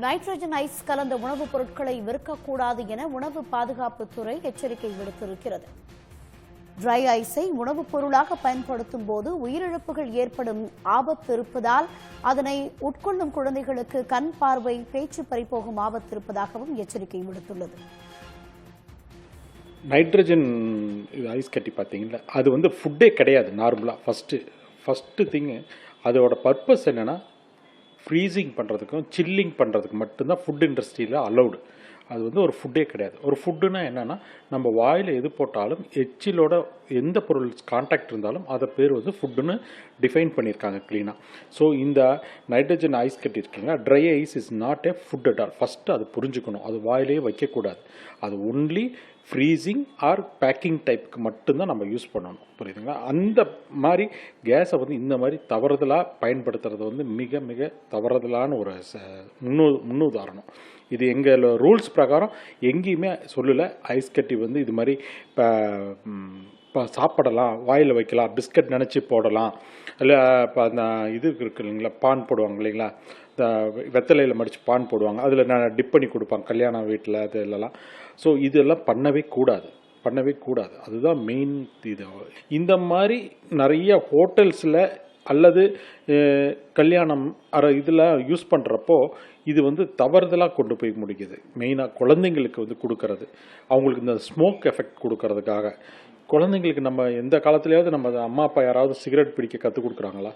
Nitrogen ice கலந்த உணவுப் பொருட்களை விற்கக்கூடாது என உணவு பாதுகாப்புத்துறை எச்சரிக்கை விடுத்திருக்கிறது. ட்ரை ஐஸை உணவுப் பொருளாக பயன்படுத்தும் போது உயிரிழப்புகள் ஏற்படும் ஆபத்து இருப்பதால் அதனை உட்கொள்ளும் குழந்தைகளுக்கு கண் பார்வை பேச்சு பறிபோகும் ஆபத்து இருப்பதாகவும் எச்சரிக்கை விடுத்துள்ளது. நைட்ரஜன் ஐஸ் கட்டி பார்த்தீங்களா? அது வந்து ஃபுட்டே கிடையாது நார்மலாக ஃபஸ்ட்டு ஃபஸ்ட்டு திங்கு அதோட பர்பஸ் என்னென்னா ஃப்ரீசிங் பண்ணுறதுக்கும் சில்லிங் பண்ணுறதுக்கு மட்டும்தான் ஃபுட் இண்டஸ்ட்ரியில் அலௌடு அது வந்து ஒரு ஃபுட்டே கிடையாது. ஒரு ஃபுட்டுனா என்னென்னா நம்ம வாயில் எது போட்டாலும் எச்சிலோட எந்த பொருள் கான்டாக்ட் இருந்தாலும் அதை பேர் வந்து ஃபுட்டுன்னு டிஃபைன் பண்ணியிருக்காங்க க்ளீனாக ஸோ இந்த நைட்ரஜன் ஐஸ் கட்டி dry ice is not a food at all first அது புரிஞ்சுக்கணும். அது வாயிலே வைக்கக்கூடாது. அது ஒன்லி ஃப்ரீசிங் ஆர் பேக்கிங் டைப்புக்கு மட்டும்தான் நம்ம யூஸ் பண்ணணும். புரியுதுங்களா? அந்த மாதிரி கேஸை வந்து இந்த மாதிரி தவறுதலாக பயன்படுத்துறது வந்து மிக மிக தவறுதலான ஒரு ச- முன்னு முன்னுதாரணம். இது எங்கள் ரூல்ஸ் பிரகாரம் எங்கேயுமே சொல்லலை. ஐஸ் கட்டி வந்து இது மாதிரி இப்போ இப்போ சாப்பிடலாம். வாயில் வைக்கலாம். பிஸ்கட் நினச்சி போடலாம். இல்லை இப்போ அந்த இது இருக்கு இல்லைங்களா? பான் போடுவாங்க இல்லைங்களா? இந்த வெத்தலையில் மடித்து பான் போடுவாங்க. அதில் நான் டிப் பண்ணி கொடுப்பாங்க. கல்யாண வீட்டில் அது இல்லைலாம். ஸோ இதெல்லாம் பண்ணவே கூடாது. பண்ணவே கூடாது. அதுதான் மெயின் இது. இந்த மாதிரி நிறைய ஹோட்டல்ஸில் அல்லது கல்யாணம் அற இதில் யூஸ் பண்ணுறப்போ இது வந்து தவறுதலாக கொண்டு போய் முடிக்குது. மெயினாக குழந்தைங்களுக்கு வந்து கொடுக்கறது. அவங்களுக்கு இந்த ஸ்மோக் எஃபெக்ட் கொடுக்கறதுக்காக. குழந்தைங்களுக்கு நம்ம எந்த காலத்துலேயாவது நம்ம அம்மா அப்பா யாராவது சிகரெட் பிடிக்க கற்றுக் கொடுக்குறாங்களா?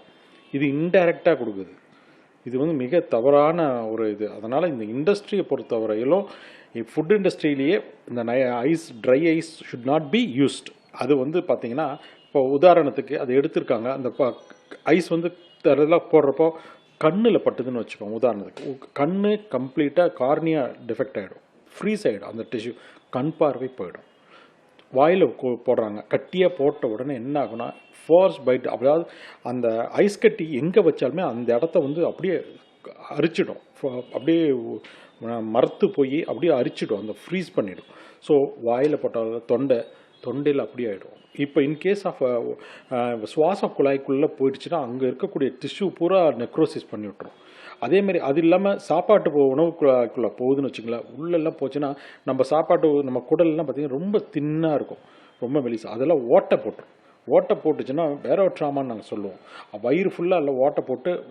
இது இன்டைரக்டாக கொடுக்குது. இது வந்து மிக தவறான ஒரு இது. அதனால் இந்த இண்டஸ்ட்ரியை பொறுத்தவரையிலும் ஃபுட் இண்டஸ்ட்ரியிலேயே இந்த நை ice dry ice should not be used அது வந்து பார்த்திங்கன்னா இப்போ உதாரணத்துக்கு அதை எடுத்திருக்காங்க. அந்த ஐஸ் வந்து அதெல்லாம் போடுறப்போ கண்ணில் பட்டுதுன்னு வச்சுக்கோங்க உதாரணத்துக்கு. கண் கம்ப்ளீட்டாக கார்னியா டிஃபெக்ட் ஆகிடும் ஃப்ரீஸ் ஆகிடும் அந்த டிஷ்யூ கண் பார்வை போயிடும். வாயில் போடுறாங்க. கட்டியாக போட்ட உடனே என்ன ஆகும்னா ஃபோர்ஸ் பைட் அதாவது அந்த ஐஸ் கட்டி எங்கே வச்சாலுமே அந்த இடத்த வந்து அப்படியே அரிச்சிடும். அப்படியே மரத்து போய் அப்படியே அரிச்சிடும். அந்த ஃப்ரீஸ் பண்ணிடும். ஸோ வாயில் போட்டால் தொண்டை தொண்டையில் அப்படி ஆகிடும் இப்போ இன்கேஸ் ஆஃப் uh, uh, சுவாச குழாய்க்குள்ளே போயிடுச்சுன்னா அங்கே இருக்கக்கூடிய டிஷ்யூ பூரா நெக்ரோசிஸ் பண்ணி விட்டுரும். அதே மாதிரி அது இல்லாமல் சாப்பாட்டு போ- உணவு குழாய்க்குள்ளே போகுதுன்னு வச்சுங்களேன் உள்ளெல்லாம் போச்சுன்னா நம்ம சாப்பாட்டு நம்ம குடல்லாம் பார்த்திங்கன்னா ரொம்ப தின்னாக இருக்கும். ரொம்ப மெலிசா. அதெல்லாம் ஓட்டை போட்டுரும். ஓட்டை போட்டுச்சுன்னா வேற ஒரு ட்ராமான்னு நாங்கள் சொல்லுவோம். வயிறு ஃபுல்லாக எல்லாம் ஓட்டை போட்டு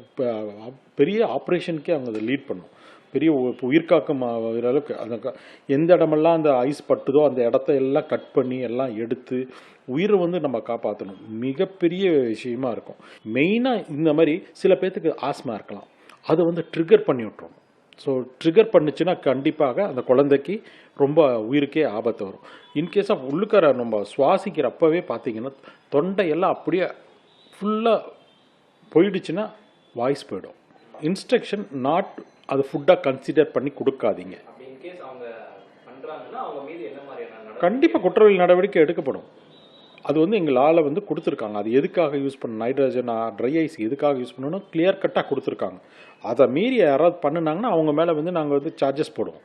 பெரிய ஆப்ரேஷனுக்கே அவங்க அதை லீட் பண்ணும். பெரிய உ- உயிர்காக்கும் ஆகிற அளவுக்கு அந்த எந்த இடமெல்லாம் அந்த ஐஸ் பட்டுதோ அந்த இடத்த எல்லாம் கட் பண்ணி எல்லாம் எடுத்து உயிரை வந்து நம்ம காப்பாற்றணும் மிகப்பெரிய விஷயமா இருக்கும். மெயினாக இந்த மாதிரி சில பேர்த்துக்கு ஆஸ்மா இருக்கலாம். அதை வந்து ட்ரிகர் பண்ணி விட்டுரும். ஸோ ட்ரிகர் பண்ணுச்சுன்னா கண்டிப்பாக அந்த குழந்தைக்கு ரொம்ப உயிருக்கே ஆபத்து வரும். இன்கேஸ் ஆஃப் உள்ளுக்கார நம்ம சுவாசிக்கிறப்பவே பார்த்தீங்கன்னா தொண்டையெல்லாம் அப்படியே ஃபுல்லாக போயிடுச்சுன்னா வாய்ஸ் போயிடும். இன்ஸ்ட்ரக்ஷன் நாட் அது ஃபுட்டாக கன்சிடர் பண்ணி கொடுக்காதீங்க. கண்டிப்பாக குற்றவியல் நடவடிக்கை எடுக்கப்படும். அது வந்து எங்கள் ஆளை வந்து கொடுத்துருக்காங்க. அது எதுக்காக யூஸ் பண்ண நைட்ரஜன் ட்ரை ஐஸ் எதுக்காக யூஸ் பண்ணணும் கிளியர் கட்டாக கொடுத்துருக்காங்க. அதை மீறி யாராவது பண்ணுனாங்கன்னா அவங்க மேலே வந்து நாங்கள் வந்து சார்ஜஸ் போடுவோம்.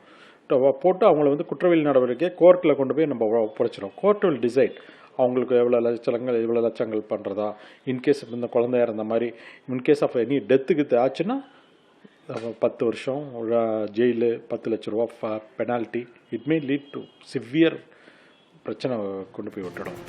போட்டு அவங்கள வந்து குற்றவியல் நடவடிக்கை கோர்ட்டில் கொண்டு போய் நம்ம ஒப்படைச்சிடும் கோர்ட் வில் டிசைட் அவங்களுக்கு எவ்வளோ லட்சங்கள் எவ்வளோ லட்சங்கள் பண்ணுறதா இன்கேஸ் இந்த குழந்தையா இருந்த மாதிரி இன்கேஸ் ஆஃப் எனி டெத்துக்கு ஆச்சுன்னா பத்து வருஷம் ஜெயிலு பத்து லட்ச ரூபா penalty it may lead to severe பிரச்சனை கொண்டு போய் விட்டுடும்.